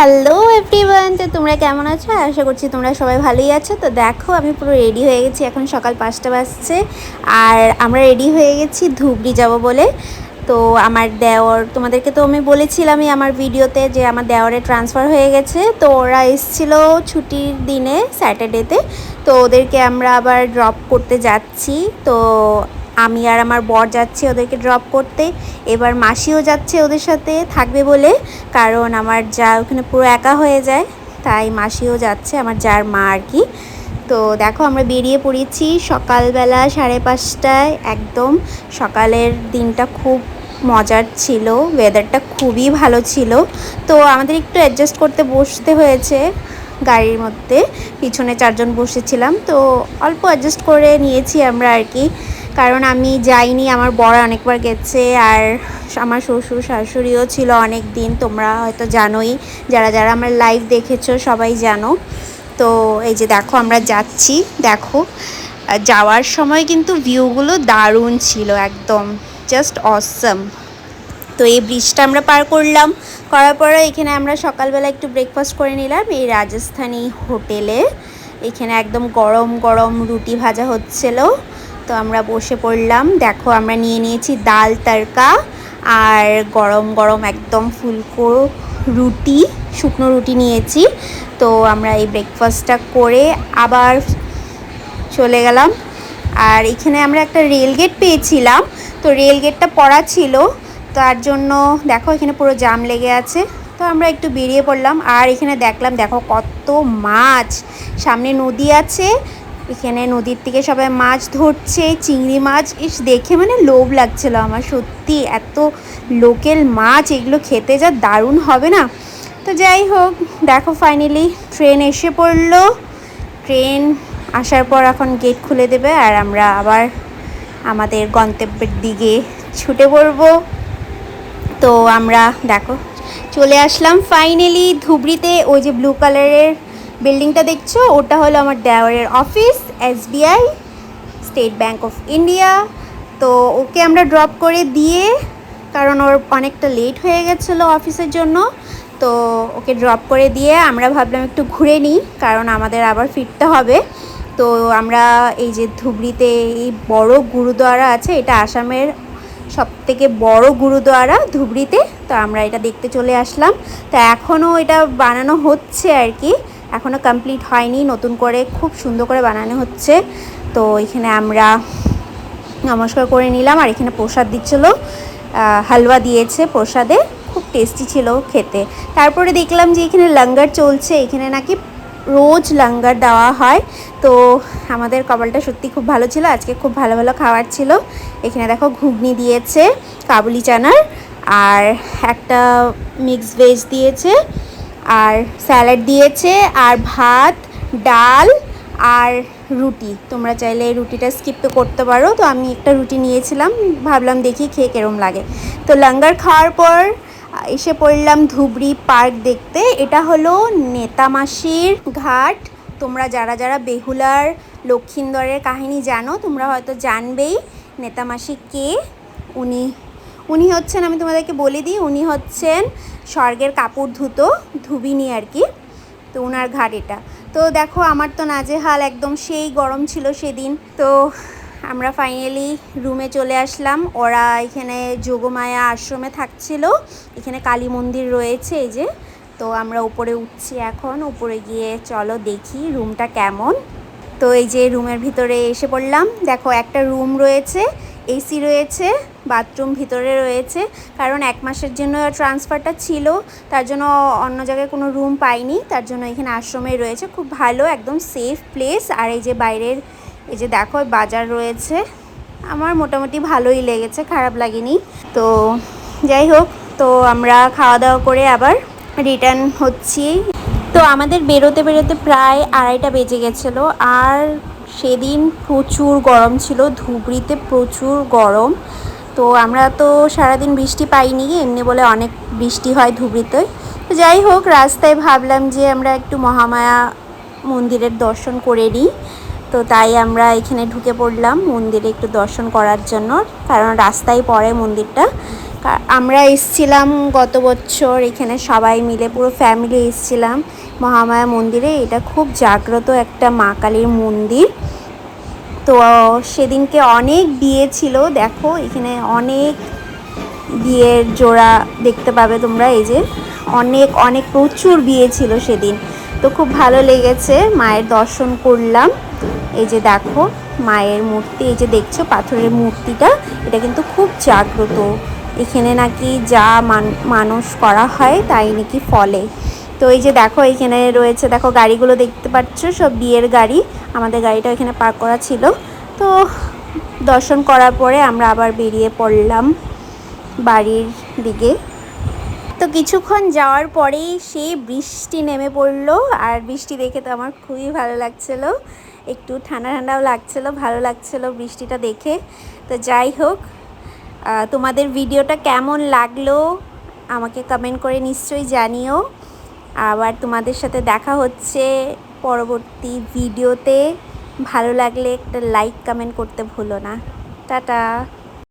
Hello everyone তো তোমরা কেমন আছো? আশা করছি তোমরা সবাই ভালোই আছো। তো দেখো, আমি পুরো রেডি হয়ে গেছি। এখন সকাল পাঁচটা বাজছে। আর আমরা রেডি হয়ে গেছি ধুবড়ি যাব বলে। তো আমার দেওর, তোমাদেরকে তো আমি বলেছিলামই আমার ভিডিওতে যে আমার দেওয়ারে ট্রান্সফার হয়ে গেছে। তো ওরা এসেছিল ছুটির দিনে স্যাটারডেতে তো। ওদেরকে আমরা আবার ড্রপ করতে যাচ্ছি। তো আমি আর আমার বর যাচ্ছি ওদেরকে ড্রপ করতে। এবার মাসিও যাচ্ছে ওদের সাথে, থাকবে বলে, কারণ আমার যা ওখানে পুরো একা হয়ে যায়, তাই মাসিও যাচ্ছে, আমার যার মা আর কি। তো দেখো আমরা বেরিয়ে পড়েছি সকালবেলা সাড়ে পাঁচটায়, একদম সকালের দিনটা খুব মজার ছিল ওয়েদারটা খুবই ভালো ছিল। তো আমাদের একটু অ্যাডজাস্ট করতে বসতে হয়েছে গাড়ির মধ্যে, পিছনে চারজন বসেছিলাম, তো অল্প অ্যাডজাস্ট করে নিয়েছি আমরা আর কি। কারণ আমি যাইনি, আমার বড় অনেকবার গেছে আর আমার শ্বশুর শাশুড়িও ছিল অনেক দিন তোমরা হয়তো জানোই, যারা যারা আমার লাইভ দেখেছ সবাই জানো। তো এই যে দেখো আমরা যাচ্ছি, দেখো যাওয়ার সময় কিন্তু ভিউগুলো দারুণ ছিল একদম জাস্ট অসম তো এই ব্রিজটা আমরা পার করলাম, করার পরে এখানে আমরা সকালবেলা একটু ব্রেকফাস্ট করে নিলাম এই রাজস্থানি হোটেলে। এখানে একদম গরম গরম রুটি ভাজা হচ্ছিল। তো আমরা বসে পড়লাম। দেখো, আমরা নিয়ে নিয়েছি ডাল তড়কা আর গরম গরম একদম ফুলকো রুটি, শুকনো রুটি নিয়েছি। তো আমরা এই ব্রেকফাস্টটা করে আবার চলে গেলাম। আর এখানে আমরা একটা রেলগেট পেয়েছিলাম। তো রেলগেটটা পড়া ছিল। তার জন্য দেখো, এখানে পুরো জাম লেগে আছে। তো আমরা একটু বেরিয়ে পড়লাম। আর এখানে দেখলাম, দেখো কত মাছ। সামনে নদী আছে। এখানে নদীর থেকে সবাই মাছ ধরছে, চিংড়ি মাছ। ইস, দেখে মানে লোভ লাগছিল আমার, সত্যি। এত লোকেল মাছ, এগুলো খেতে যা দারুণ হবে না। তো যাই হোক, দেখো ফাইনালি ট্রেন এসে পড়ল। ট্রেন আসার পর এখন গেট খুলে দেবে আর আমরা আবার আমাদের গন্তব্যের দিকে ছুটে পড়ব। তো আমরা, দেখো, চলে আসলাম ফাইনালি ধুবড়িতে। ওই যে ব্লু কালারের বিল্ডিংটা দেখছ? ওটা হলো আমার দেওয়ারের office SBI State Bank of India. তো ওকে আমরা ড্রপ করে দিয়ে, কারণ ওর অনেকটা লেট হয়ে গেছিল অফিসের জন্য, তো ওকে ড্রপ করে দিয়ে আমরা ভাবলাম একটু ঘুরে নিই, কারণ আমাদের আবার ফিরতে হবে। তো আমরা এই যে ধুবড়িতে এই বড় গুরুদ্বারা আছে, এটা আসামের সব থেকে বড় গুরুদ্বারা ধুবড়িতে, তো আমরা এটা দেখতে চলে আসলাম। তো এখনও এটা বানানো হচ্ছে আর কি। এখনও কমপ্লিট হয়নি। নতুন করে খুব সুন্দর করে বানানো হচ্ছে। তো এখানে আমরা নমস্কার করে নিলাম। আর এখানে প্রসাদ দিচ্ছিল। হালুয়া দিয়েছে প্রসাদে। খুব টেস্টি ছিল খেতে। তারপরে দেখলাম যে এখানে লঙ্গার চলছে। এখানে নাকি রোজ লঙ্গার দেওয়া হয়। তো আমাদের কপালটা সত্যি খুব ভালো ছিল। আজকে খুব ভালো ভালো খাবার ছিল। এখানে দেখো ঘুগনি দিয়েছে, কাবুলি চানার, আর একটা মিক্স ভেজ দিয়েছে। আর স্যালাড দিয়েছে, আর ভাত, ডাল, আর রুটি। তোমরা চাইলে এই রুটিটা স্কিপ করতে পারো। তো আমি একটা রুটি নিয়েছিলাম, ভাবলাম দেখি খেয়ে কেরম লাগে। তো লঙ্গার খাওয়ার পর এসে পড়লাম ধুবড়ি পার্ক দেখতে। এটা হলো নেতামাসির ঘাট। তোমরা যারা যারা বেহুলার, লক্ষিন্দরের কাহিনী জানো, তোমরা হয়তো জানবেই নেতামাসি কে। উনি উনি হচ্ছেন, আমি তোমাদেরকে বলে দিই, উনি হচ্ছেন স্বর্গের কাপড় ধুতো ধুবিনি আর কি। তো ওনার ঘাট এটা। তো দেখো, আমার তো নাজেহাল একদম সেই গরম ছিল সেদিন। তো আমরা ফাইনালি রুমে চলে আসলাম। ওরা এখানে যোগমায়া আশ্রমে থাকছিল। এখানে কালী মন্দির রয়েছে এই যে। তো আমরা উপরে উঠছি এখন। উপরে গিয়ে চলো দেখি রুমটা কেমন। তো এই যে রুমের ভিতরে এসে পড়লাম। দেখো একটা রুম রয়েছে। এসি রয়েছে, বাথরুম ভিতরে রয়েছে, কারণ এক মাসের জন্য ট্রান্সফারটা ছিল, তার জন্য অন্য জায়গায় কোনো রুম পাইনি, তার জন্য এখানে আশ্রমে রয়েছে। খুব ভালো, একদম সেফ প্লেস আর এই যে বাইরের, এই যে দেখো, বাজার রয়েছে। আমার মোটামুটি ভালোই লেগেছে, খারাপ লাগেনি। তো যাই হোক, তো আমরা খাওয়া দাওয়া করে আবার রিটার্ন হচ্ছি। তো আমাদের বেরোতে বেরোতে প্রায় আড়াইটা বেজে গেছিল। আর সেদিন প্রচুর গরম ছিল, ধুবড়িতে প্রচুর গরম। তো আমরা তো সারাদিন বৃষ্টি পাইনি, এমনি বলে অনেক বৃষ্টি হয় ধুবড়িতে। তো যাই হোক, রাস্তায় ভাবলাম যে আমরা একটু মহামায়া মন্দিরের দর্শন করে নিই। তো তাই আমরা এখানে ঢুকে পড়লাম মন্দিরে একটু দর্শন করার জন্য, কারণ রাস্তায় পড়ে মন্দিরটা। আমরা এসছিলাম গত বছর, এখানে সবাই মিলে, পুরো ফ্যামিলি এসছিলাম মহামায়া মন্দিরে। এটা খুব জাগ্রত একটা মা কালীর মন্দির। তো সেদিনকে অনেক বিয়ে ছিল, দেখো এখানে অনেক বিয়ের জোড়া দেখতে পাবে তোমরা, এই যে অনেক অনেক প্রচুর বিয়ে ছিল সেদিন। তো খুব ভালো লেগেছে, মায়ের দর্শন করলাম। এই যে দেখো, মায়ের মূর্তি, এই যে দেখছ পাথরের মূর্তিটা, এটা কিন্তু খুব জাগ্রত। এখানে নাকি যা মান- মানস করা হয় তাই নাকি ফলে। তো এই যে দেখো, এখানে রয়েছে, দেখো গাড়িগুলো দেখতে পাচ্ছ, সব বিয়ের গাড়ি। আমাদের গাড়িটা এখানে পার্ক করা ছিল। তো দর্শন করার পরে আমরা আবার বেরিয়ে পড়লাম বাড়ির দিকে। তো কিছুক্ষণ যাওয়ার পরেই সেই বৃষ্টি নেমে পড়ল, আর বৃষ্টি দেখে তো আমার খুবই ভালো লাগছিল। একটু ঠান্ডা ঠান্ডাও লাগছিল, ভালো লাগছিল বৃষ্টিটা দেখে। তো যাই হোক তোমাদের ভিডিওটা কেমন লাগল? আমাকে কমেন্ট করে নিশ্চয়ই জানিও। আবার তোমাদের সাথে দেখা হচ্ছে পরবর্তী ভিডিওতে। ভালো লাগলে একটা লাইক কমেন্ট করতে ভুলো না। টাটা।